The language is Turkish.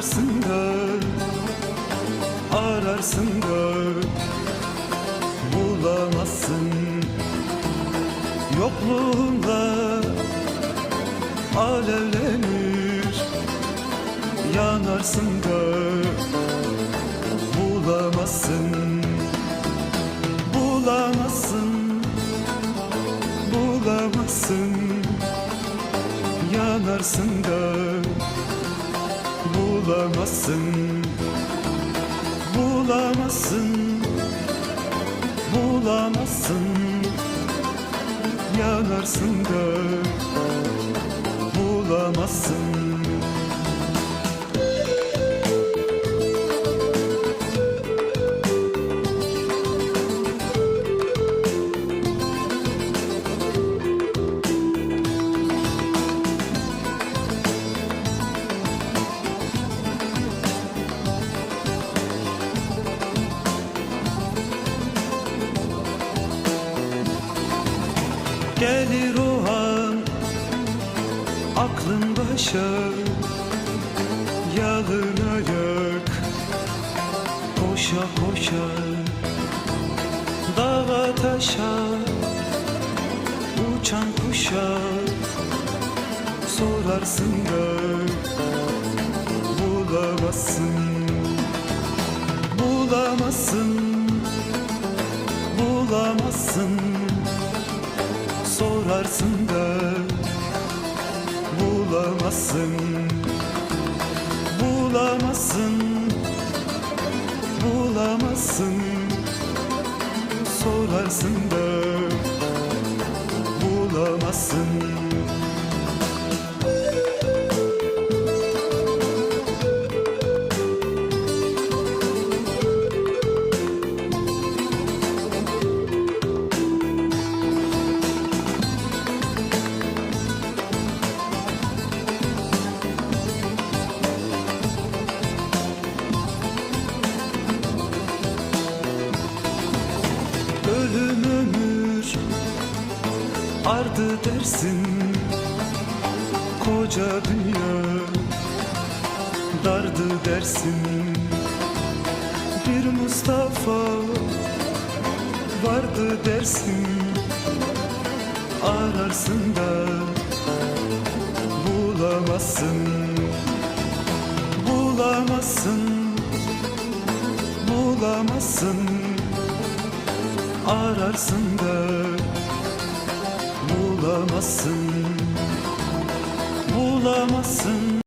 ararsın da Ararsın da. Bulamazsın Yokluğunla Alevlenir Yanarsın da. Bulamazsın Bulamazsın Bulamazsın Yanarsın da bulamazsın Bulamazsın Bulamazsın Yanarsın da Gelir o an Aklın başa Yalın ayak Koşa koşa Dağa taşa Uçan kuşa Sorarsın da Bulamazsın Bulamazsın Bulamazsın sorarsın da bulamazsın. Bulamazsın. Bulamazsın. Sorarsın da Ölüm ömür ardı dersin Koca dünya dardı dersin. Bir Mustafa vardı dersin. Ararsın da bulamazsın Bulamazsın Bulamazsın ararsın da bulamazsın bulamazsın